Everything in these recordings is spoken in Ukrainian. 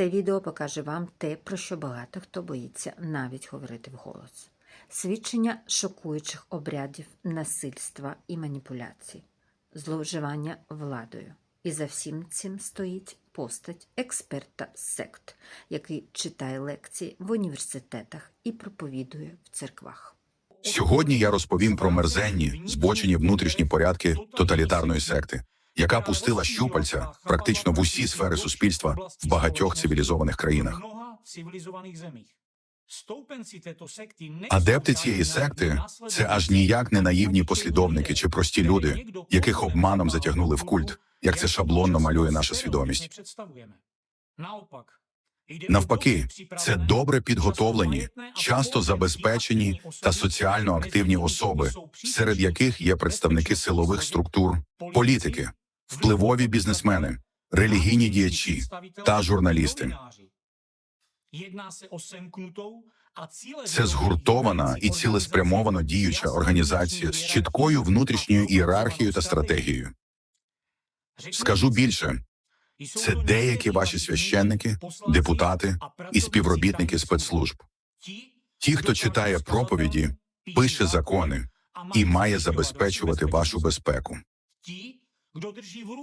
Це відео покаже вам те, про що багато хто боїться навіть говорити вголос. Свідчення шокуючих обрядів насильства і маніпуляцій, зловживання владою. І за всім цим стоїть постать експерта сект, який читає лекції в університетах і проповідує в церквах. Сьогодні я розповім про мерзенні, збочені внутрішні порядки тоталітарної секти, яка пустила щупальця практично в усі сфери суспільства в багатьох цивілізованих країнах. Адепти цієї секти це аж ніяк не наївні послідовники чи прості люди, яких обманом затягнули в культ, як це шаблонно малює наша свідомість. Навпаки, це добре підготовлені, часто забезпечені та соціально активні особи, серед яких є представники силових структур, політики, впливові бізнесмени, релігійні діячі та журналісти. Це згуртована і цілеспрямовано діюча організація з чіткою внутрішньою ієрархією та стратегією. Скажу більше, це деякі ваші священники, депутати і співробітники спецслужб. Ті, хто читає проповіді, пише закони і має забезпечувати вашу безпеку.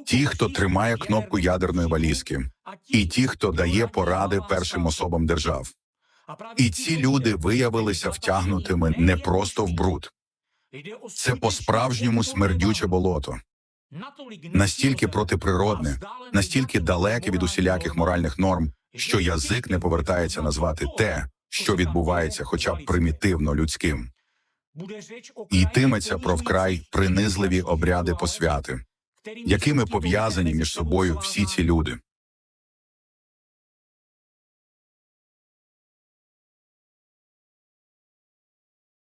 Ті, хто тримає кнопку ядерної валізки, і ті, хто дає поради першим особам держав. І ці люди виявилися втягнутими не просто в бруд. Це по-справжньому смердюче болото, настільки протиприродне, настільки далеке від усіляких моральних норм, що язик не повертається назвати те, що відбувається, хоча б примітивно людським. Йтиметься про вкрай принизливі обряди посвяти, якими пов'язані між собою всі ці люди.